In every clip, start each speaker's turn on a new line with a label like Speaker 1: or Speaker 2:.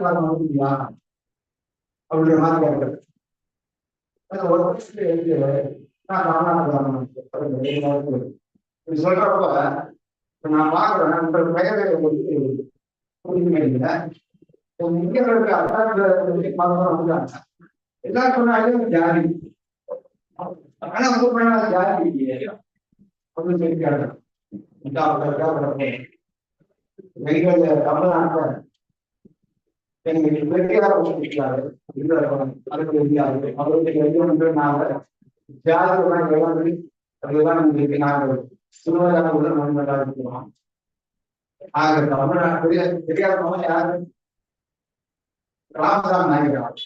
Speaker 1: காலம் வந்துங்களா அப்படின்ற மாதிரி கேட்கறது ஒரு வருஷத்துல எழுதி நான் ராமநாதபுரம் இப்படி சொல்றப்ப நான் பாக்குறேன் உங்க பெயரை வந்து புரியுமே இல்லை இங்க இருக்க அட்டாக்கு மதம் வந்துட்டாங்க எல்லாரும் சொன்னாலும் ஜாதி. ஆனா உங்க ஜாதி இல்லையே. அப்படின்னு சொல்லி கேட்டேன். எங்கள் தமிழ்நாட்டில் எங்களுக்கு பெரியார் இருக்கிறாரு அதுக்கு தெரியாது அவருக்கு எதுவும் நாங்கள் ஜாதியெல்லாம் எல்லாம் அதுதான் உங்களுக்கு நாங்கள் சிறுவராக உள்ள இருக்கிறோம் ஆக தமிழ்நாடு பெரியார் யாரு? ராமசாமி நாயகர்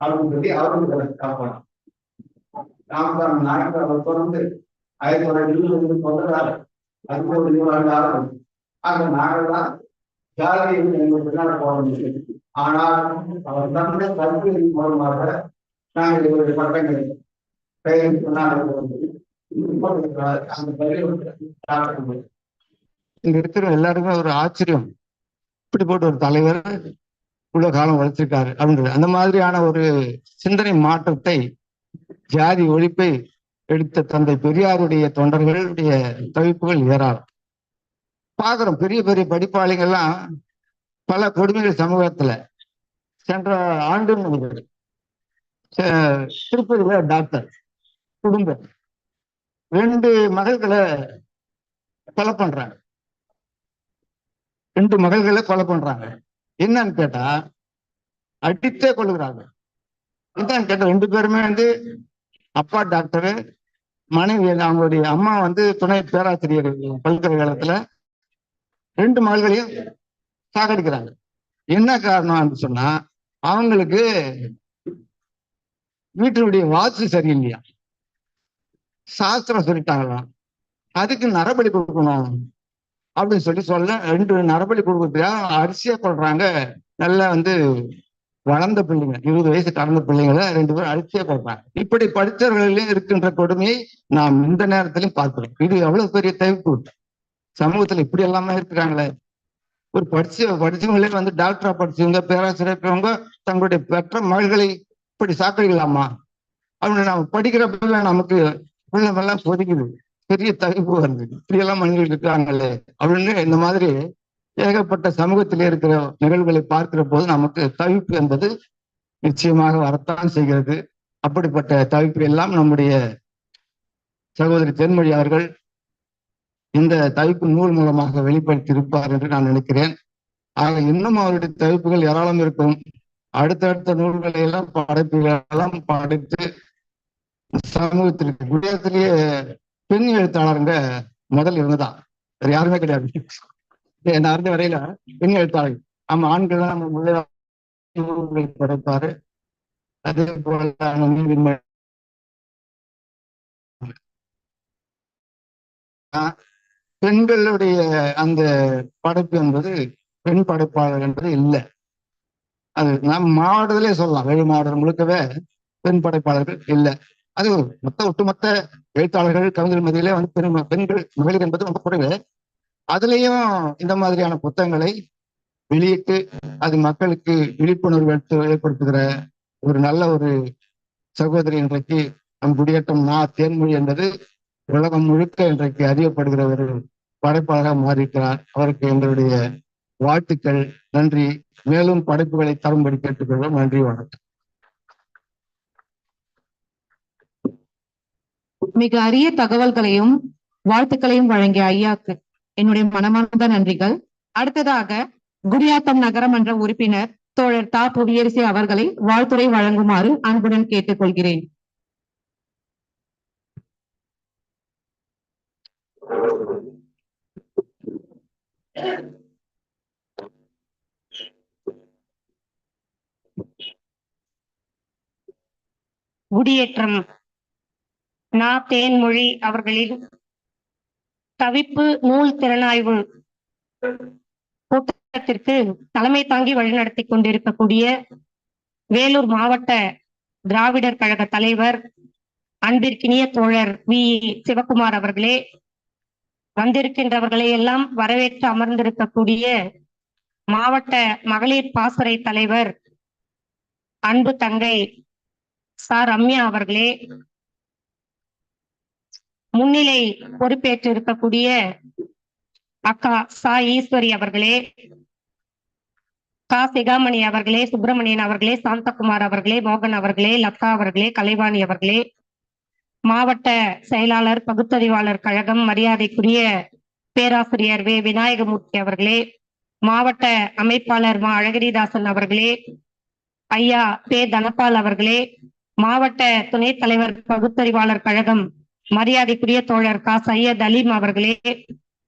Speaker 1: அவருக்கு பற்றி அவருக்கு காப்பாடும் நாயகர் அவர் தொடர்ந்து ஆயிரத்தி தொள்ளாயிரத்தி இருபது சொல்றாரு அதுக்கு ஒரு இருபது ஆறு ஆக நாங்கள் தான் ஜாதியை எங்களுக்கு பின்னால் போக முடியும் ஆனால் அவர் தந்த கல்வியின் மூலமாக நாங்கள் இவருடைய பட்டங்கள் பெயர் பின்னால்
Speaker 2: இங்க இருக்கிற எல்லாருமே ஒரு ஆச்சரியம். இப்படி போட்டு ஒரு தலைவர் இவ்வளவு காலம் வளர்த்திருக்காரு. அப்படின்றது அந்த மாதிரியான ஒரு சிந்தனை மாற்றத்தை ஜாதி ஒழிப்பை எடுத்த தந்தை பெரியாருடைய தொண்டர்களுடைய தவிப்புகள் ஏறாது பாக்குறோம் பெரிய பெரிய படிப்பாளிகள்லாம் பல கொடுமைகள் சமூகத்துல சென்ற ஆண்டு திருப்பதியில டாக்டர் குடும்பம். ரெண்டு மகள்களை கொலை பண்றாங்க. ரெண்டு மகள்களை கொலை பண்றாங்க. என்னன்னு கேட்டா அடித்தே கொள்ளுகிறாங்க என்னன்னு கேட்டா ரெண்டு பேருமே வந்து அப்பா டாக்டரு மனைவி அவங்களுடைய அம்மா வந்து துணை பேராசிரியர் பல்கலைக்கழகத்துல ரெண்டு மகள்களையும் சாகடிக்கிறாங்க. என்ன காரணம்னு சொன்னா அவங்களுக்கு வீட்டினுடைய வாஸ்து சரியில்லையா? சாஸ்திரம் சொல்லிட்டாங்களாம் அதுக்கு நரபலி கொடுக்கணும் அப்படின்னு சொல்லி சொல்ல ரெண்டு நரபலி கொடுக்கறதுக்காக அரிசியா கொள்றாங்க. நல்லா வந்து வளர்ந்த பிள்ளைங்க இருபது வயசு கடந்த பிள்ளைங்களை ரெண்டு பேரும் அரிசியா கொள்றாங்க. இப்படி படித்தவர்களிலும் இருக்கின்ற கொடுமையை நாம் இந்த நேரத்திலையும் பார்க்கிறோம். இது எவ்வளவு பெரிய தவிப்பு சமூகத்துல இப்படி எல்லாமே இருக்கிறாங்களே ஒரு படிச்சு படிச்சவங்களே வந்து டாக்டரா படிச்சவங்க பேராசிரியர் இருக்கிறவங்க தங்களுடைய பெற்ற மகள்களை இப்படி சாக்கடிக்கலாமா? அப்படின்னு நம்ம படிக்கிறப்ப நமக்கு உள்ளமெல்லாம் பொதிக்குது பெரிய தவிப்பு வருது. இப்படி எல்லாம் மனிதர்கள் இருக்கிறாங்களே அப்படின்னு இந்த மாதிரி ஏகப்பட்ட சமூகத்திலே இருக்கிற நிகழ்வுகளை பார்க்கிற போது நமக்கு தவிப்பு என்பது நிச்சயமாக வரத்தான் செய்கிறது. அப்படிப்பட்ட தவிப்பு எல்லாம் நம்முடைய சகோதரி தென்மொழி அவர்கள் இந்த தவிப்பு நூல் மூலமாக வெளிப்படுத்தி இருப்பார் என்று நான் நினைக்கிறேன். ஆக இன்னும் அவருடைய தவிப்புகள் ஏராளம் இருக்கும். அடுத்தடுத்த நூல்களை எல்லாம் படைப்புகளெல்லாம் படித்து படைத்து சமூகத்திற்கு குடியரசிலேயே பெண் எழுத்தாளருங்க முதல் இவங்கதான். வேற யாருமே கிடையாது. என்ன அறிந்த வரையில பெண் எழுத்தாளர். நம்ம ஆண்கள் தான் நம்ம முதல்ல நூல்களை படைப்பாரு. அதே போல நீதிமன்ற பெண்களுடைய அந்த படைப்பு என்பது பெண் படைப்பாளர் என்பது இல்லை. அது நம் மாவட்டத்திலே சொல்லலாம். வேலு மாவட்டம் முழுக்கவே பெண் படைப்பாளர்கள் இல்லை. அது மொத்த ஒட்டுமொத்த எழுத்தாளர்கள் கவிஞர் மதியிலே வந்து பெண் பெண்கள் மகளிர் என்பது ரொம்ப குறைவு. அதுலேயும் இந்த மாதிரியான புத்தகங்களை வெளியிட்டு அது மக்களுக்கு விழிப்புணர்வு எடுத்து ஏற்படுத்துகிற ஒரு நல்ல ஒரு சகோதரி இன்றைக்கு நம் குடியேற்றம் நா தேன்மொழி என்பது உலகம் முழுக்க இன்றைக்கு அறியப்படுகிற ஒரு படைப்பாளராக மாறியிருக்கிறார். அவருக்கு எங்களுடைய வாழ்த்துக்கள் நன்றி. மேலும் படைப்புகளை தரும்படி கேட்டுக்கொள்வோம். நன்றி வணக்கம்.
Speaker 3: மிக அரிய தகவல்களையும் வாழ்த்துக்களையும் வழங்கிய ஐயாக்கு என்னுடைய மனமார்ந்த நன்றிகள். அடுத்ததாக குடியாத்தம் நகரமன்ற உறுப்பினர் தோழர் தா. புவியரசி அவர்களை வாழ்த்துரை வழங்குமாறு அன்புடன் கேட்டுக்கொள்கிறேன்.
Speaker 4: குடியேற்றம். நா தேன்மொழி அவர்களின் தவிப்பு நூல் திறனாய்வு கூட்டத்திற்கு தலைமை தாங்கி வழிநடத்தி கொண்டிருக்கக்கூடிய வேலூர் மாவட்ட திராவிடர் கழக தலைவர் அன்பிற்கினிய தோழர் வி. சிவகுமார் அவர்களே வந்திருக்கின்றவர்களை எல்லாம் வரவேற்று அமர்ந்திருக்கக்கூடிய மாவட்ட மகளிர் பாசறை தலைவர் அன்பு தங்கை சா. ரம்யா அவர்களே முன்னிலை பொறுப்பேற்று இருக்கக்கூடிய அக்கா சா. ஈஸ்வரி அவர்களே கா. சிகாமணி அவர்களே சுப்பிரமணியன் அவர்களே சாந்தகுமார் அவர்களே மோகன் அவர்களே லதா அவர்களே கலைவாணி அவர்களே மாவட்ட செயலாளர் பகுத்தறிவாளர் கழகம் மரியாதைக்குரிய பேராசிரியர் வே. விநாயகமூர்த்தி அவர்களே மாவட்ட அமைப்பாளர் மா. அழகிரிதாசன் அவர்களே ஐயா பே. தனபால் அவர்களே மாவட்ட துணைத் தலைவர் பகுத்தறிவாளர் கழகம் மரியாதைக்குரிய தோழர் கா. சையத் அலீம் அவர்களே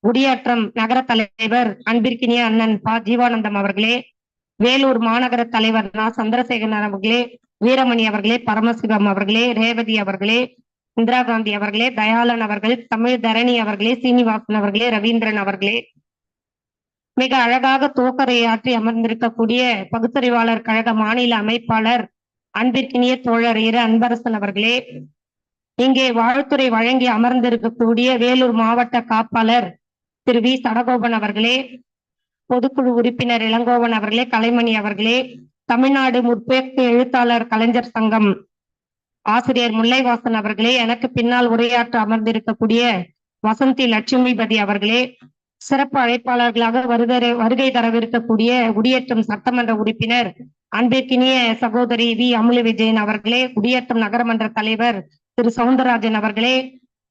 Speaker 4: குடியாற்றம் நகர தலைவர் அன்பிற்கினிய அண்ணன் பா. ஜீவானந்தம் அவர்களே வேலூர் மாநகர தலைவர் நா. சந்திரசேகரன் அவர்களே வீரமணி அவர்களே பரமசிவம் அவர்களே ரேவதி அவர்களே இந்திரா காந்தி அவர்களே தயாளன் அவர்கள் தமிழ் தரணி அவர்களே சீனிவாசன் அவர்களே ரவீந்திரன் அவர்களே. மிக அழகாக துவக்கரையாற்றி அமர்ந்திருக்கக்கூடிய பகுத்தறிவாளர் கழக மாநில அமைப்பாளர் அன்பிற்கினிய தோழர் இரு அன்பரசன் அவர்களே. இங்கே வாழ்த்துறை வழங்கி அமர்ந்திருக்கக்கூடிய வேலூர் மாவட்ட காப்பாளர் திரு வி. சடகோபன் அவர்களே பொதுக்குழு உறுப்பினர் இளங்கோவன் அவர்களே கலைமணி அவர்களே தமிழ்நாடு முற்போக்கு எழுத்தாளர் கலைஞர் சங்கம் ஆசிரியர் முல்லைவாசன் அவர்களே எனக்கு பின்னால் உரையாற்ற அமர்ந்திருக்கக்கூடிய வசந்தி லட்சுமிபதி அவர்களே சிறப்பு அழைப்பாளர்களாக வருகை வருகை தரவிருக்கக்கூடிய குடியேற்றம் சட்டமன்ற உறுப்பினர் அன்பிற்கினிய சகோதரி வி. அமுலி விஜயன் அவர்களே குடியேற்றம் நகரமன்ற தலைவர் திரு. சவுந்தரராஜன் அவர்களே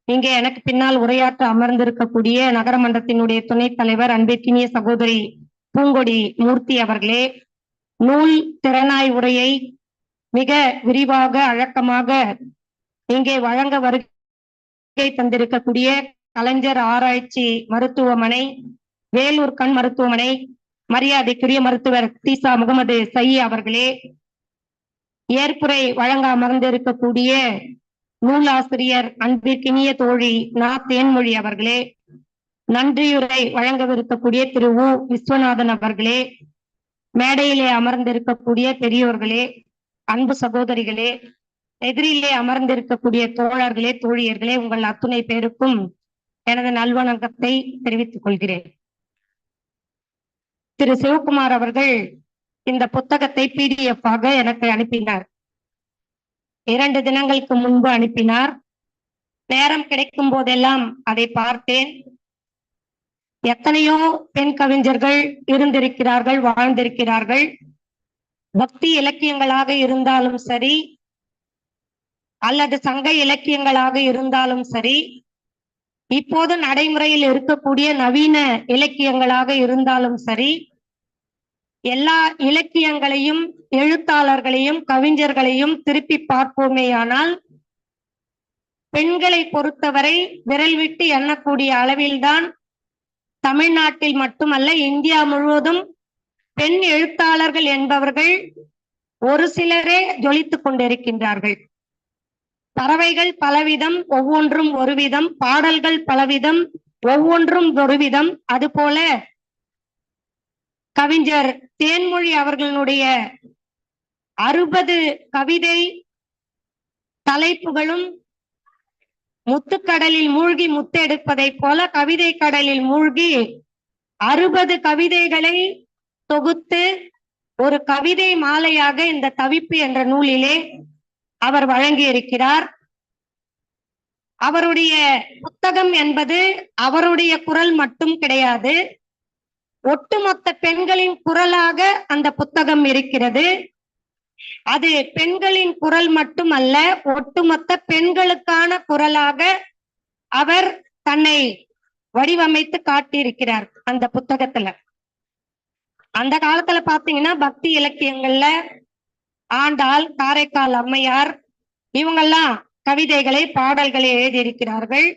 Speaker 4: இங்கே எனக்கு பின்னால் உரையாற்ற அமர்ந்திருக்கக்கூடிய நகரமன்றத்தினுடைய துணைத் தலைவர் அன்பிற்கினிய சகோதரி பூங்கொடி மூர்த்தி அவர்களே நூல் திறனாய் உரையை மிக விரிவாக அழக்கமாக இங்கே வழங்க வருகை தந்திருக்கக்கூடிய கலைஞர் ஆராய்ச்சி மருத்துவமனை வேலூர் கண் மருத்துவமனை மரியாதைக்குரிய மருத்துவர் தீசா முகமது சையி அவர்களே ஏற்புரை வழங்க அமர்ந்திருக்கக்கூடிய நூலாசிரியர் அன்பிற்கினிய தோழி நா. தேன்மொழி அவர்களே நன்றியுரை வழங்கவிருக்கக்கூடிய திரு. உ. விஸ்வநாதன் அவர்களே மேடையிலே அமர்ந்திருக்கக்கூடிய பெரியோர்களே அன்பு சகோதரிகளே எதிரிலே அமர்ந்திருக்கக்கூடிய தோழர்களே தோழியர்களே உங்கள் அத்துணை பேருக்கும் எனது நல்வணக்கத்தை தெரிவித்துக் கொள்கிறேன். திரு. சிவகுமார் அவர்கள் இந்த புத்தகத்தை பிடிஎஃப் ஆக எனக்கு அனுப்பினார். இரண்டு தினங்களுக்கு முன்பு அனுப்பினார். நேரம் கிடைக்கும் போதெல்லாம் அதை பார்த்தேன். எத்தனையோ பெண் கவிஞர்கள் இருந்திருக்கிறார்கள் வாழ்ந்திருக்கிறார்கள். பக்தி இலக்கியங்களாக இருந்தாலும் சரி அல்லது சங்க இலக்கியங்களாக இருந்தாலும் சரி இப்போது நடைமுறையில் இருக்கக்கூடிய நவீன இலக்கியங்களாக இருந்தாலும் சரி எல்லா இலக்கியங்களையும் எழுத்தாளர்களையும் கவிஞர்களையும் திருப்பி பார்ப்போமேயானால் பெண்களை பொறுத்தவரை விரல் விட்டு எண்ணக்கூடிய அளவில்தான் தமிழ்நாட்டில் மட்டுமல்ல இந்தியா முழுவதும் பெண் எழுத்தாளர்கள் என்பவர்கள் ஒரு சிலரே ஜொலித்துக் கொண்டிருக்கின்றார்கள். பறவைகள் பலவிதம் ஒவ்வொன்றும் ஒரு விதம் பாடல்கள் பலவிதம் ஒவ்வொன்றும் ஒரு விதம் அதுபோல கவிஞர் தேன்மொழி அவர்களுடைய அறுபது கவிதை தலைப்புகளும் முத்துக்கடலில் மூழ்கி முத்தெடுப்பதை போல கவிதை கடலில் மூழ்கி அறுபது கவிதைகளை தொகுத்து ஒரு கவிதை மாலையாக இந்த தவிப்பு என்ற நூலிலே அவர் வழங்கியிருக்கிறார். அவருடைய புத்தகம் என்பது அவருடைய குரல் மட்டும் கிடையாது. ஒட்டுமொத்த பெண்களின் குரலாக அந்த புத்தகம் இருக்கிறது. அது பெண்களின் குரல் மட்டுமல்ல ஒட்டுமொத்த பெண்களுக்கான குரலாக அவர் தன்னை வடிவமைத்து காட்டியிருக்கிறார் அந்த புத்தகத்துல. அந்த காலத்துல பாத்தீங்கன்னா பக்தி இலக்கியங்கள்ல ஆண்டாள் காரைக்கால் அம்மையார் இவங்கெல்லாம் கவிதைகளை பாடல்களை எழுதியிருக்கிறார்கள்.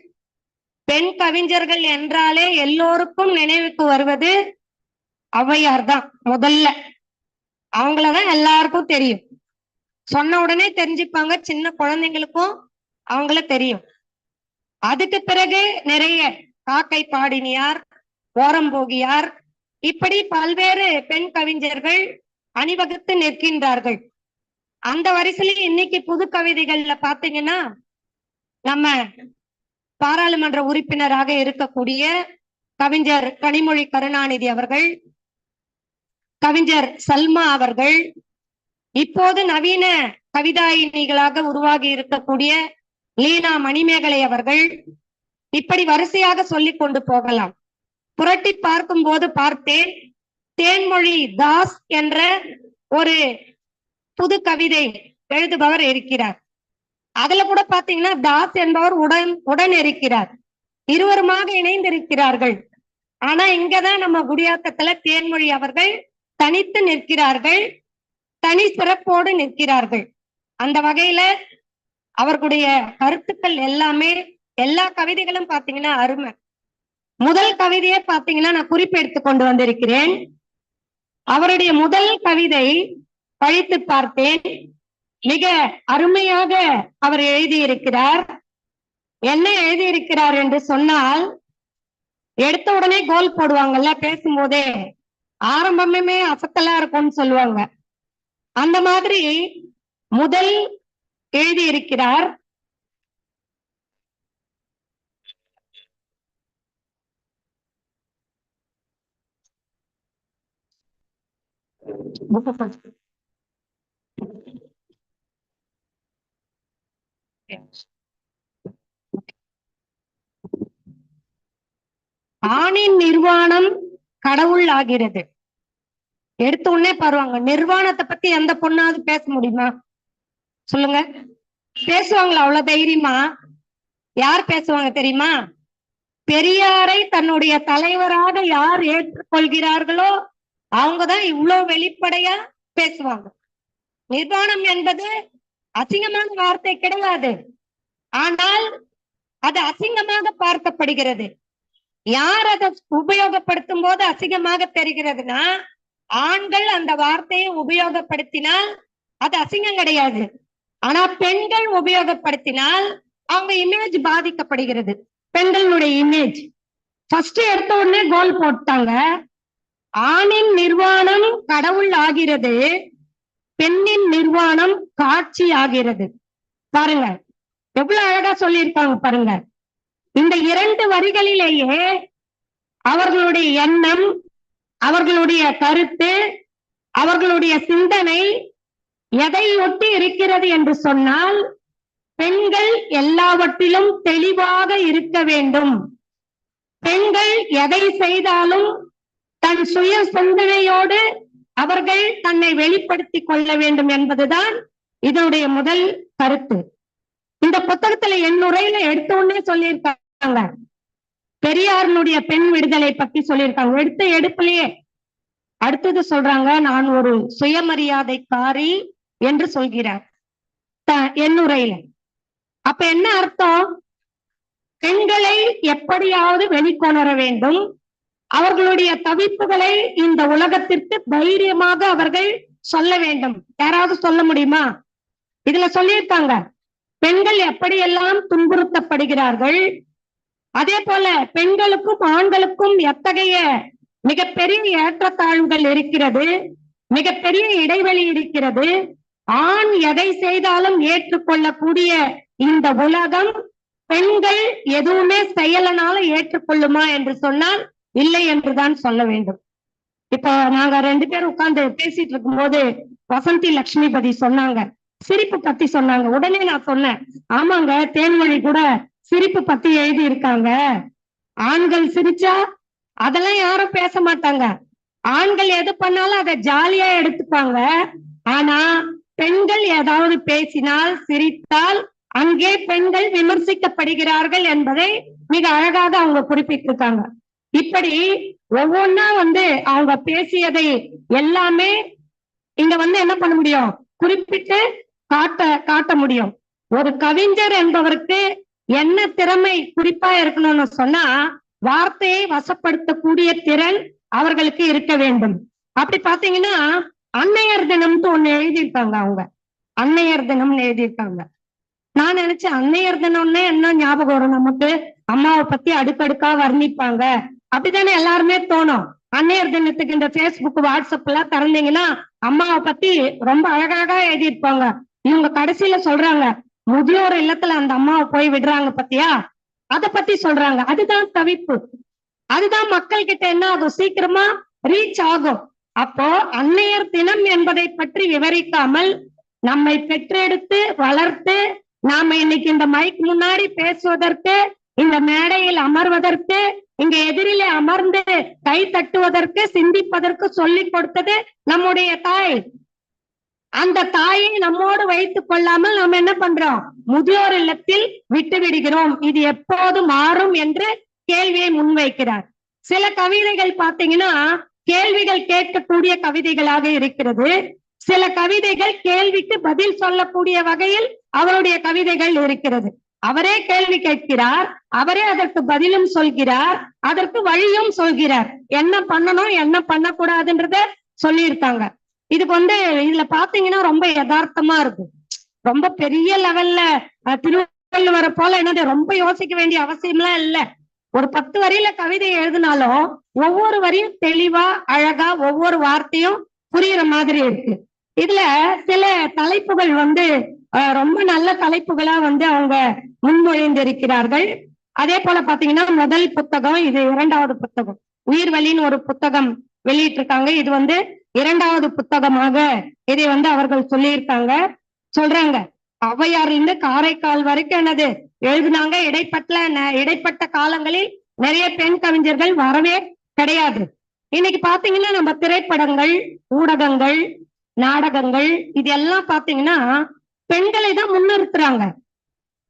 Speaker 4: பெண் கவிஞர்கள் என்றாலே எல்லோருக்கும் நினைவுக்கு வருவது ஔவையார் தான் முதல்ல. அவங்களதான் எல்லாருக்கும் தெரியும். சொன்ன உடனே தெரிஞ்சுப்பாங்க சின்ன குழந்தைங்களுக்கும் அவங்கள தெரியும். அதுக்கு பிறகு நிறைய காக்கை பாடினியார் ஓரம்போகியார் இப்படி பல்வேறு பெண் கவிஞர்கள் அணிவகுத்து நிற்கின்றார்கள். அந்த வரிசையில இன்னைக்கு புது கவிதைகள்ல பாத்தீங்கன்னா நம்ம பாராளுமன்ற உறுப்பினராக இருக்கக்கூடிய கவிஞர் கனிமொழி கருணாநிதி அவர்கள் கவிஞர் சல்மா அவர்கள் இப்போது நவீன கவிதாயினிகளாக உருவாகி இருக்கக்கூடிய லீனா மணிமேகலை அவர்கள் இப்படி வரிசையாக சொல்லிக் கொண்டு போகலாம். புரட்டி பார்க்கும் போது பார்த்தேன் தேன்மொழி தாஸ் என்ற ஒரு புது கவிதை எழுதுபவர் இருக்கிறார். அதுல கூட பாத்தீங்கன்னா தாஸ் என்பவர் உடன் உடன் இருக்கிறார். இருவருமாக இணைந்திருக்கிறார்கள். ஆனா இங்கதான் நம்ம குடியாக்கத்துல தேன்மொழி அவர்கள் தனித்து நிற்கிறார்கள் தனி சிறப்போடு நிற்கிறார்கள். அந்த வகையில அவர்களுடைய கருத்துக்கள் எல்லாமே எல்லா கவிதைகளும் பாத்தீங்கன்னா அருமை. முதல் கவிதையே பாத்தீங்கன்னா நான் குறிப்பெடுத்து கொண்டு வந்திருக்கிறேன். அவருடைய முதல் கவிதை படித்து பார்த்தேன். மிக அருமையாக அவர் எழுதியிருக்கிறார். என்ன எழுதியிருக்கிறார் என்று சொன்னால் எடுத்த உடனே கோல் போடுவாங்கல்ல பேசும்போதே ஆரம்பமே அசத்தலா இருக்கும்னு சொல்லுவாங்க. அந்த மாதிரி முதல் எழுதியிருக்கிறார். ஆணின் நிர்வாணம் கடவுள் ஆகிறது. எடுத்த உடனே பாருவாங்க நிர்வாணத்தை பத்தி எந்த பொண்ணாவது பேச முடியுமா? சொல்லுங்க. பேசுவாங்களா? அவ்வளவு தைரியமா? யார் பேசுவாங்க தெரியுமா? பெரியாரை தன்னுடைய தலைவராக யார் ஏற்றுக்கொள்கிறார்களோ அவங்கதான் இவ்வளவு வெளிப்படையா பேசுவாங்க. நிர்வாணம் என்பது அசிங்கமான வார்த்தை கிடையாது. ஆனால் அது அசிங்கமாக பார்க்கப்படுகிறது. யார் அதை உபயோகப்படுத்தும் போது அசிங்கமாக தெரிகிறதுனா ஆண்கள் அந்த வார்த்தையை உபயோகப்படுத்தினால் அது அசிங்கம் கிடையாது. ஆனா பெண்கள் உபயோகப்படுத்தினால் அவங்க இமேஜ் பாதிக்கப்படுகிறது. பெண்களுடைய இமேஜ் ஃபர்ஸ்ட் எடுத்த உடனே கோல் போட்டாங்க. ஆணின் நிர்வாணம் கடவுள் ஆகிறது பெண்ணின் நிர்வாணம் காட்சி ஆகிறது. பாருங்க எவ்வளவு அழகா சொல்லியிருக்காங்க பாருங்க. இந்த இரண்டு வரிகளிலேயே அவர்களுடைய எண்ணம் அவர்களுடைய கருத்து அவர்களுடைய சிந்தனை எதை ஒட்டி இருக்கிறது என்று சொன்னால் பெண்கள் எல்லாவற்றிலும் தெளிவாக இருக்க வேண்டும். பெண்கள் எதை செய்தாலும் தன் சுய சிந்தனையோடு அவர்கள் தன்னை வெளிப்படுத்திக் கொள்ள வேண்டும் என்பதுதான் இதனுடைய முதல் கருத்து. இந்த புத்தகத்துல என் உரையில எடுத்த உடனே சொல்லியிருக்காங்க. பெரியாரினுடைய பெண் விடுதலை பத்தி சொல்லியிருக்காங்க. எடுத்த எடுப்புலயே. அடுத்தது சொல்றாங்க நான் ஒரு சுயமரியாதைக்காரி என்று சொல்கிறார். என்னுரையில அப்ப என்ன அர்த்தம்? பெண்களை எப்படியாவது வெளிக்கொணர வேண்டும். அவர்களுடைய தவிப்புகளை இந்த உலகத்திற்கு தைரியமாக அவர்கள் சொல்ல வேண்டும். யாராவது சொல்ல முடியுமா? இதுல சொல்லியிருக்காங்க. பெண்கள் எப்படியெல்லாம் துன்புறுத்தப்படுகிறார்கள்? அதே போல பெண்களுக்கும் ஆண்களுக்கும் எத்தகைய மிகப்பெரிய ஏற்றத்தாழ்வுகள் இருக்கிறது? மிகப்பெரிய இடைவெளி இருக்கிறது? ஆண் எதை செய்தாலும் ஏற்றுக்கொள்ளக்கூடிய இந்த உலகம் பெண்கள் எதுவுமே செயலனால ஏற்றுக்கொள்ளுமா என்று சொன்னால் இல்லை என்றுதான் சொல்ல வேண்டும். இப்போ நாங்க ரெண்டு பேரும் உட்கார்ந்து பேசிட்டு இருக்கும்போது வசந்தி லட்சுமிபதி சொன்னாங்க. சிரிப்பு பத்தி சொன்னாங்க. உடனே நான் சொன்னேன் ஆமாங்க தேன்மொழி கூட சிரிப்பு பத்தி எழுதி இருக்காங்க ஆண்கள் சிரிச்சா அதெல்லாம் யாரும் பேச மாட்டாங்க. ஆண்கள் எது பண்ணாலும் அதை ஜாலியா எடுத்துப்பாங்க. ஆனா பெண்கள் ஏதாவது பேசினால் சிரித்தால் அங்கே பெண்கள் விமர்சிக்கப்படுகிறார்கள் என்பதை மிக அழகாக அவங்க குறிப்பிட்டிருக்காங்க. இப்படி ஒவ்வொன்னா வந்து அவங்க பேசியதை எல்லாமே இங்க வந்து என்ன பண்ண முடியும்? குறிப்பிட்டு காட்ட காட்ட முடியும். ஒரு கவிஞர் என்பவருக்கு என்ன திறமை குறிப்பா இருக்கணும்னு சொன்னா வார்த்தையை வசப்படுத்தக்கூடிய திறன் அவர்களுக்கு இருக்க வேண்டும். அப்படி பாத்தீங்கன்னா அன்னையர் தினம்னு ஒண்ணு எழுதியிருக்காங்க அவங்க. அன்னையர் தினம்னு எழுதியிருக்காங்க. நான் நினைச்சேன் அன்னையர் தினம்னே என்ன ஞாபகம் வரும் நமக்கு? அம்மாவை பத்தி அடுக்கடுக்கா வர்ணிப்பாங்க. அப்படித்தானே எல்லாருமே தோணும்? அன்னையர் தினத்துக்கு இந்த பேஸ்புக் வாட்ஸ்அப் எல்லாம் திறந்தீங்கன்னா அம்மாவை பத்தி ரொம்ப அழகழகா எழுதியிருப்பாங்க. இவங்க கடைசியில சொல்றாங்க முதியோர் இல்லத்துல அந்த அம்மாவை போய் விடுறாங்க பத்தியா? அத பத்தி சொல்றாங்க. அதுதான் தவிப்பு. அதுதான் மக்கள் கிட்ட என்ன ஆகும்? சீக்கிரமா ரீச் ஆகும். அப்போ அன்னையர் தினம் என்பதை பற்றி விவரிக்காமல் நம்மை பெற்றெடுத்து வளர்த்து நாம இன்னைக்கு இந்த மைக் முன்னாடி பேசுவதற்கு இந்த மேடையில் அமர்வதற்கு இங்க எதிரிலே அமர்ந்து கை தட்டுவதற்கு சிந்திப்பதற்கு சொல்லிக் கொடுத்தது நம்முடைய தாய். அந்த தாயை நம்மோடு வைத்துக் கொள்ளாமல் நாம் என்ன பண்றோம்? முதியோர் இல்லத்தில் விட்டு விடுகிறோம். இது எப்போது மாறும் என்று கேள்வியை முன்வைக்கிறார். சில கவிதைகள் பாத்தீங்கன்னா கேள்விகள் கேட்கக்கூடிய கவிதைகளாக இருக்கிறது. சில கவிதைகள் கேள்விக்கு பதில் சொல்லக்கூடிய வகையில் அவருடைய கவிதைகள் இருக்கிறது. அவரே கேள்வி கேட்கிறார் அவரே அதற்கு பதிலும் சொல்கிறார் அதற்கு வழியும் சொல்கிறார். என்ன பண்ணணும் என்ன பண்ணக்கூடாதுன்றத சொல்லியிருக்காங்க. இதுக்கு வந்து இதுல பாத்தீங்கன்னா ரொம்ப யதார்த்தமா இருக்கும் ரொம்ப பெரிய லெவல்ல திருவள்ளுவர திருவள்ளுவரை போல என்னது ரொம்ப யோசிக்க வேண்டிய அவசியம்லாம் இல்ல. ஒரு பத்து வரியில கவிதை எழுதினாலும் ஒவ்வொரு வரியும் தெளிவா அழகா ஒவ்வொரு வார்த்தையும் புரியுற மாதிரி இருக்கு. இதுல சில தலைப்புகள் வந்து அஹ், ரொம்ப நல்ல தலைப்புகளா வந்து அவங்க முன்மொழிந்திருக்கிறார்கள். அதே போல பாத்தீங்கன்னா முதல் புத்தகம் இது இரண்டாவது புத்தகம். உயிர் வழின்னு ஒரு புத்தகம் வெளியிட்டிருக்காங்க. இது வந்து இரண்டாவது புத்தகமாக இதை வந்து அவர்கள் சொல்லியிருக்காங்க. சொல்றாங்க. ஔவையார்ல இருந்து காரைக்கால் வரைக்கும் என்னது? எழுதினாங்க. இடைப்பட்ட ந- இடைப்பட்ட காலங்களில் நிறைய பெண் கவிஞர்கள் வரவே கிடையாது. இன்னைக்கு பாத்தீங்கன்னா நம்ம திரைப்படங்கள் ஊடகங்கள் நாடகங்கள் இது எல்லாம் பாத்தீங்கன்னா பெண்களை தான் முன்னிறுத்துறாங்க.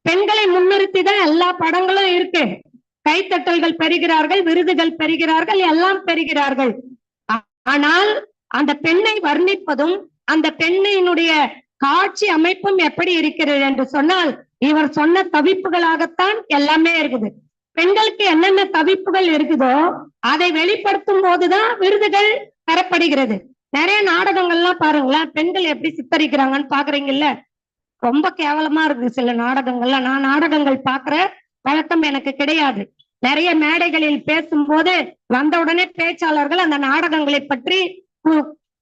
Speaker 4: பெண்களை முன்னிறுத்தி தான் எல்லா படங்களும் இருக்கு. கைத்தட்டல்கள் பெறுகிறார்கள் விருதுகள் பெறுகிறார்கள் எல்லாம் பெறுகிறார்கள். ஆனால் அந்த பெண்ணை வர்ணிப்பதும் அந்த பெண்ணினுடைய காட்சி அமைப்பும் எப்படி இருக்கிறது என்று சொன்னால் இவர் சொன்ன தவிப்புகளாகத்தான் எல்லாமே இருக்குது. பெண்களுக்கு என்னென்ன தவிப்புகள் இருக்குதோ அதை வெளிப்படுத்தும் போதுதான் விருதுகள் பெறப்படுகிறது நிறைய நாடகங்கள்லாம் பாருங்களேன் பெண்கள் எப்படி சித்தரிக்கிறாங்கன்னு பாக்குறீங்கல்ல? ரொம்ப கேவலமா இருக்கு சில நாடகங்கள்ல. நான் நாடகங்கள் பாக்குற பழக்கம் எனக்கு கிடையாது. நிறைய மேடைகளில் பேசும்போது வந்த உடனே பேச்சாளர்கள் அந்த நாடகங்களை பற்றி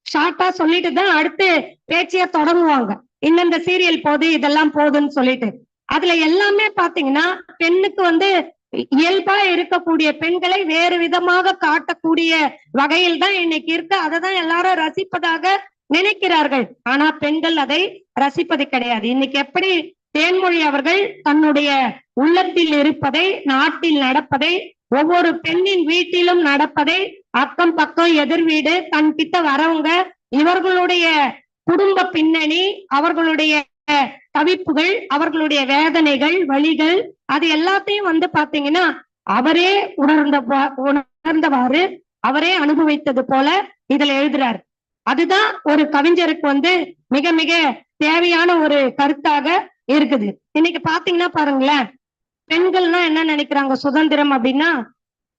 Speaker 4: ஷார்ட்டா சொல்லிட்டு தான் அடுத்து பேச்சைய தொடங்குவாங்க. இந்தந்த சீரியல் போகுது இதெல்லாம் போகுதுன்னு சொல்லிட்டு. அதுல எல்லாமே பாத்தீங்கன்னா பெண்ணுக்கு வந்து இயல்பா இருக்கக்கூடிய பெண்களை வேறு விதமாக காட்டக்கூடிய வகையில் தான் இன்னைக்கு இருக்கு. அதை தான் எல்லாரும் ரசிப்பதாக நினைக்கிறார்கள். ஆனா பெண்கள் அதை ரசிப்பது கிடையாது. இன்னைக்கு எப்படி தேன்மொழி அவர்கள் தன்னுடைய உள்ளத்தில் இருப்பதை நாட்டில் நடப்பதை ஒவ்வொரு பெண்ணின் வீட்டிலும் நடப்பதை அக்கம் பக்கம் எதிர் வீடு தன் கிட்ட வரவங்க இவர்களுடைய குடும்ப பின்னணி அவர்களுடைய தவிப்புகள் அவர்களுடைய வேதனைகள் வழிகள் அது எல்லாத்தையும் வந்து பாத்தீங்கன்னா அவரே உணர்ந்த உணர்ந்தவாறு அவரே அனுபவித்தது போல இதுல எழுதுறாரு. அதுதான் ஒரு கவிஞருக்கு வந்து மிக மிக தேவையான ஒரு கருத்தாக இருக்குது. இன்னைக்கு பாத்தீங்கன்னா பாருங்களேன் பெண்கள்னா என்ன நினைக்கிறாங்க? சுதந்திரம் அப்படின்னா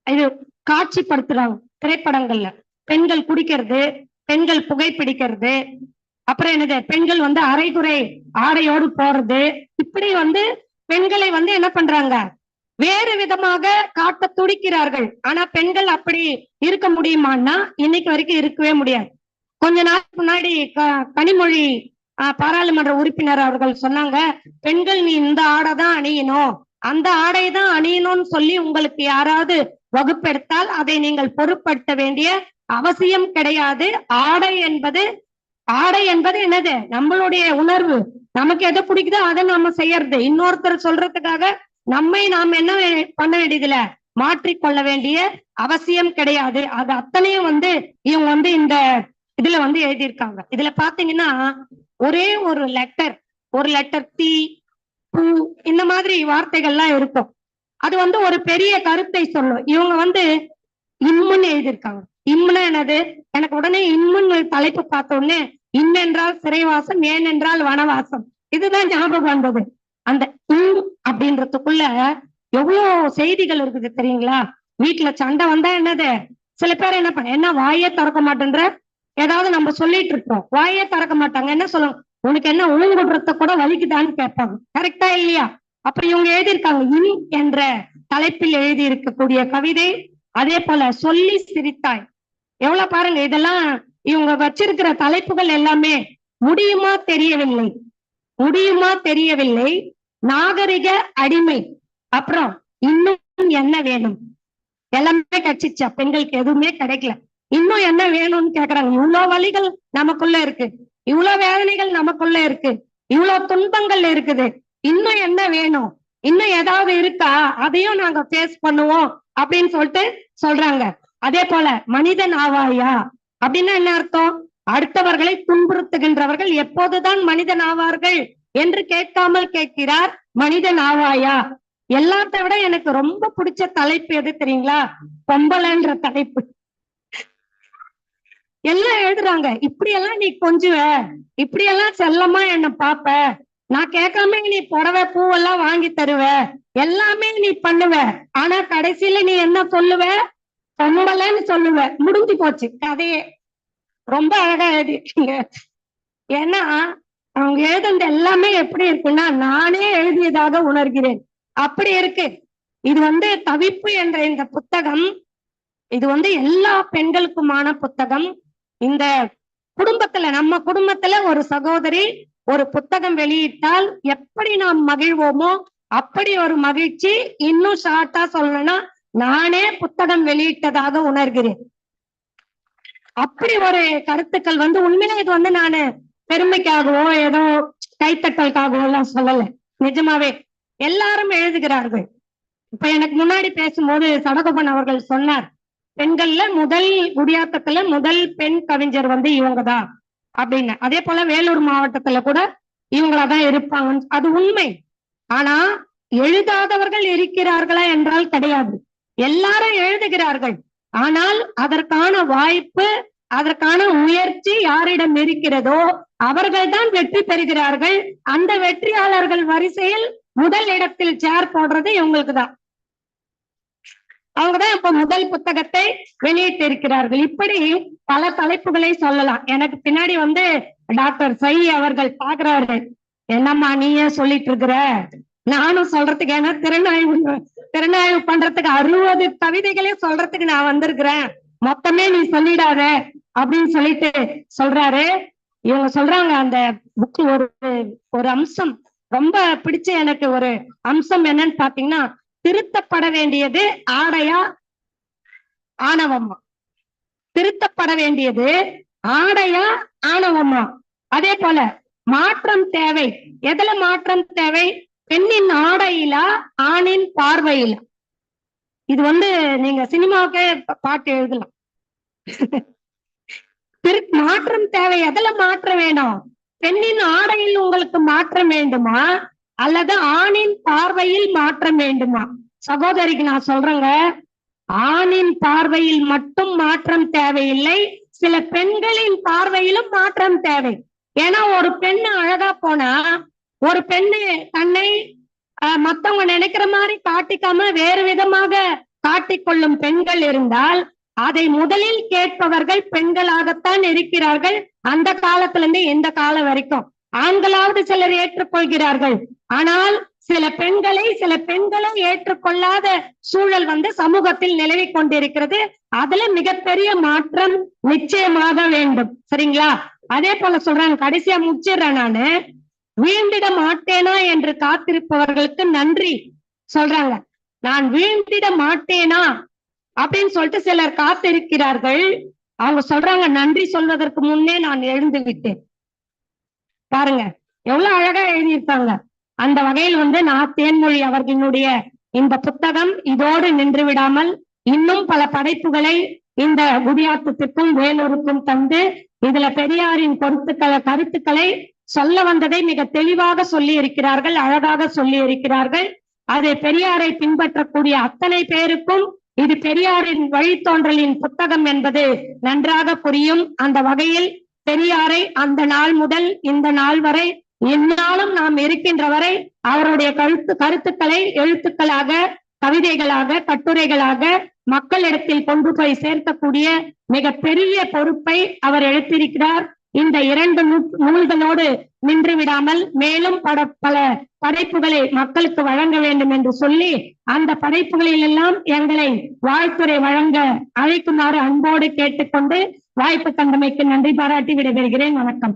Speaker 4: இது காட்சிப்படுத்துறாங்க திரைப்படங்கள்ல. பெண்கள் குடிக்கிறது பெண்கள் புகைப்பிடிக்கிறது அப்புறம் என்னது? பெண்கள் வந்து அரைகுறை ஆடையோடு போறது. இப்படி வந்து பெண்களை வந்து என்ன பண்றாங்க? வேறு விதமாக காட்ட துடிக்கிறார்கள். ஆனா பெண்கள் அப்படி இருக்க முடியுமான்னா இன்னைக்கு வரைக்கும் இருக்கவே முடியாது. கொஞ்ச நாள் முன்னாடி க- கனிமொழி பாராளுமன்ற உறுப்பினர் அவர்கள் சொன்னாங்க பெண்கள் நீ இந்த ஆடை தான் அணியணும். அந்த ஆடை தான் அணியணும்னு சொல்லி உங்களுக்கு யாராவது வகுப்பெடுத்தால் அதை நீங்கள் பொருட்படுத்த வேண்டிய அவசியம் கிடையாது. ஆடை என்பது ஆடை என்பது என்னது? நம்மளுடைய உணர்வு. நமக்கு எதை பிடிக்குதோ அதை நாம செய்யறது. இன்னொருத்தர் சொல்றதுக்காக நம்மை நாம் என்ன பண்ண வேண்டியதுல மாற்றிக்கொள்ள வேண்டிய அவசியம் கிடையாது. அது அத்தனையும் வந்து இவங்க வந்து இந்த இதுல வந்து எழுதியிருக்காங்க. இதுல பாத்தீங்கன்னா ஒரே ஒரு லெட்டர் ஒரு லெட்டர் தி பூ இந்த மாதிரி வார்த்தைகள்லாம் இருக்கும். அது வந்து ஒரு பெரிய கருத்தை சொல்லும். இவங்க வந்து இம்முன்னு எழுதியிருக்காங்க. இம்முன்னா என்னது? எனக்கு உடனே இம்முன்னு தலைப்பு பார்த்த உடனே இன்னென்றால் சிறைவாசம் ஏன் என்றால் வனவாசம். இதுதான் ஞாபகம் வந்தது. அந்த இம் அப்படின்றதுக்குள்ள எவ்வளவு செய்திகள் இருக்குது தெரியுங்களா? வீட்டுல சண்டை வந்தா என்னது? சில பேர் என்ன பண்ண என்ன வாயே திறக்க மாட்டேன்ற ஏதாவது நம்ம சொல்லிட்டு இருக்கோம். வாயே திறக்க மாட்டாங்க. என்ன சொல்லுவாங்க? உனக்கு என்ன உழுங்குடுறத கூட வலிக்குதான்னு கேட்பாங்க. கரெக்டா இல்லையா? அப்புறம் இவங்க எழுதியிருக்காங்க. இனி என்ற தலைப்பில் எழுதி இருக்கக்கூடிய கவிதை அதே போல சொல்லி சிரித்தாய். எவ்வளவு பாருங்க. இதெல்லாம் இவங்க வச்சிருக்கிற தலைப்புகள் எல்லாமே முடியுமா தெரியவில்லை. முடியுமா தெரியவில்லை. நாகரிக அடிமை. அப்புறம் இன்னும் என்ன வேணும்? எல்லாமே கிடைச்சிச்சா பெண்களுக்கு எதுவுமே கிடைக்கல. இன்னும் என்ன வேணும்னு கேக்குறாங்க. இவ்வளவு வழிகள் நமக்குள்ள இருக்கு. இவ்வளவு வேதனைகள் நமக்குள்ள இருக்கு. இவ்வளவு துன்பங்கள் இருக்குது. இன்னும் என்ன வேணும்? இன்னும் ஏதாவது இருக்கா? அதையும் நாங்க ஃபேஸ் பண்ணுவோம் அப்படின்னு சொல்லிட்டு சொல்றாங்க. அதே போல மனிதன் ஆவாயா? அப்படின்னா என்ன அர்த்தம்? அடுத்தவர்களை துன்புறுத்துகின்றவர்கள் எப்போதுதான் மனிதன் ஆவார்கள் என்று கேட்காமல் கேட்கிறார் மனிதன் ஆவாயா? எல்லாத்த விட எனக்கு ரொம்ப பிடிச்ச தலைப்பு எது தெரியுங்களா? பொம்பளைன்ற தலைப்பு. எல்லாம் எழுதுறாங்க இப்படி எல்லாம் நீ கொஞ்சுவ இப்படி எல்லாம் செல்லமா என்ன பாப்ப நான் கேட்காம நீ புடவை பூவெல்லாம் வாங்கி தருவ எல்லாமே நீ பண்ணுவ ஆனா கடைசியில நீ என்ன சொல்லுவ? பொம்பளைன்னு சொல்லுவ. முடிஞ்சு போச்சு கதையே. ரொம்ப அழகா எழுதிருக்கீங்க ஏன்னா அவங்க எழுதுனது எல்லாமே எப்படி இருக்குன்னா நானே எழுதியதாக உணர்கிறேன். அப்படி இருக்கு. இது வந்து தவிப்பு என்ற இந்த புத்தகம் இது வந்து எல்லா பெண்களுக்குமான புத்தகம். இந்த குடும்பத்துல நம்ம குடும்பத்துல ஒரு சகோதரி ஒரு புத்தகம் வெளியிட்டால் எப்படி நாம் மகிழ்வோமோ அப்படி ஒரு மகிழ்ச்சி இன்னும் ஷார்ட்டா சொல்லணும்னா நானே புத்தகம் வெளியிட்டதாக உணர்கிறேன். அப்படி ஒரு கருத்துக்கள் வந்து உண்மையிலே இது வந்து நானு பெருமைக்காகவோ ஏதோ கைத்தட்டலுக்காகவோ எல்லாம் சொல்லல. நிஜமாவே எல்லாரும் எழுதுகிறார்கள். இப்ப எனக்கு முன்னாடி பேசும்போது சடகோபன் அவர்கள் சொன்னார் பெண்கள்ல முதல் குடியாத்தத்துல முதல் பெண் கவிஞர் வந்து இவங்கதான் அப்படின்னு. அதே போல வேலூர் மாவட்டத்துல கூட இவங்களாதான் இருப்பாங்க அது உண்மை. ஆனா எழுதாதவர்கள் இருக்கிறார்களா என்றால் கிடையாது. எல்லாரும் எழுதுகிறார்கள். ஆனால் அதற்கான வாய்ப்பு அதற்கான முயற்சி யாரிடம் இருக்கிறதோ அவர்கள்தான் வெற்றி பெறுகிறார்கள். அந்த வெற்றியாளர்கள் வரிசையில் முதல் இடத்தில் சேர் போடுறது இவங்களுக்கு தான் அவங்கதான் இப்ப முதல் புத்தகத்தை வெளியிட்டு இருக்கிறார்கள் இப்படி பல தலைப்புகளை சொல்லலாம். எனக்கு பின்னாடி வந்து டாக்டர் சை அவர்கள் பாக்குறாரு என்னம்மா நீயே சொல்லிட்டு இருக்கிற நானும் சொல்றதுக்கு ஏன்னா திறனாய்வு திறனாய்வு பண்றதுக்கு அறுபது கவிதைகளே சொல்றதுக்கு நான் வந்திருக்கிறேன். மொத்தமே நீ சொல்லிடாத அப்படின்னு சொல்லிட்டு சொல்றாரு. இவங்க சொல்றாங்க அந்த புக் ஒரு ஒரு அம்சம். ரொம்ப பிடிச்ச எனக்கு ஒரு அம்சம் என்னன்னு பாத்தீங்கன்னா திருத்தப்பட வேண்டியது ஆடையா? ஆணவமா. திருத்தப்பட வேண்டியது ஆடையா? ஆணவமா. அதே போல மாற்றம் தேவை. எதுல மாற்றம் தேவை? பெண்ணின் ஆடையிலா ஆணின் பார்வையிலா? இது வந்து நீங்க சினிமாவுக்கே பாட்டு எழுதலாம். திரு மாற்றம் தேவை. எதுல மாற்றம் வேணும்? பெண்ணின் ஆடையில் உங்களுக்கு மாற்றம் வேண்டுமா? அல்லது ஆணின் பார்வையில் மாற்றம் வேண்டுமா? சகோதரிக்கு நான் சொல்றேங்க. ஆணின் பார்வையில் மட்டும் மாற்றம் தேவையில்லை. சில பெண்களின் பார்வையிலும் மாற்றம் தேவை. ஏன்னா ஒரு பெண்ணு அழகா போனா ஒரு பெண்ணு தன்னை மத்தவங்க நினைக்கிற மாதிரி காட்டிக்காம வேறு விதமாக காட்டிக்கொள்ளும் பெண்கள் இருந்தால் அதை முதலில் கேட்பவர்கள் பெண்களாகத்தான் இருக்கிறார்கள். அந்த காலத்துல இருந்து இந்த காலம் வரைக்கும். ஆண்களாவது சிலர் ஏற்றுக்கொள்கிறார்கள். ஆனால் சில பெண்களை சில பெண்களை ஏற்றுக்கொள்ளாத சூழல் வந்து சமூகத்தில் நிலவிக் கொண்டிருக்கிறது. அதுல மிகப்பெரிய மாற்றம் நிச்சயமாக வேண்டும். சரிங்களா? அதே போல சொல்றாங்க கடைசியா முடிச்சிடுறேன் நானு. வீழ்ந்திட மாட்டேனா என்று காத்திருப்பவர்களுக்கு நன்றி சொல்றாங்க. நான் வீழ்ந்திட மாட்டேனா அப்படின்னு சொல்லிட்டு சிலர் காத்திருக்கிறார்கள். அவங்க சொல்றாங்க நன்றி சொல்வதற்கு முன்னே நான் எழுந்து விட்டேன். பாருங்க எவ்வளவு அழகா எழுதியிருக்காங்க. அந்த வகையில் வந்து நான் தேன்மொழி அவர்களினுடைய இந்த புத்தகம் இதோடு நின்று விடாமல் இன்னும் பல படைப்புகளை இந்த குடியாத்தத்திற்கும் வேலூருக்கும் தந்து இதுல பெரியாரின் கருத்துக்களை கருத்துக்களை சொல்ல வந்ததை மிக தெளிவாக சொல்லி இருக்கிறார்கள் அழகாக சொல்லி இருக்கிறார்கள் அதை பெரியாரை பின்பற்றக்கூடிய அத்தனை பேருக்கும் இது பெரியாரின் வழித்தோன்றலின் புத்தகம் என்பது நன்றாக புரியும். அந்த வகையில் பெரியாரை அந்த நாள் முதல் இந்த நாள் வரை இந்நாளும் நாம் இருக்கின்ற வரை அவருடைய கருத்து கருத்துக்களை எழுத்துக்களாக கவிதைகளாக கட்டுரைகளாக மக்களிடத்தில் கொண்டு போய் சேர்க்கக்கூடிய மிக பெரிய பொறுப்பை அவர் எடுத்திருக்கிறார். இந்த இரண்டு நூல்களோடு நின்று விடாமல் மேலும் பட பல படைப்புகளை மக்களுக்கு வழங்க வேண்டும் என்று சொல்லி அந்த படைப்புகளில் எல்லாம் எங்களை வாழ்த்துறை வழங்க அழைக்குமாறு அன்போடு கேட்டுக்கொண்டு வாய்ப்பு தந்தமைக்கு நன்றி பாராட்டி விடைபெறுகிறேன். வணக்கம்.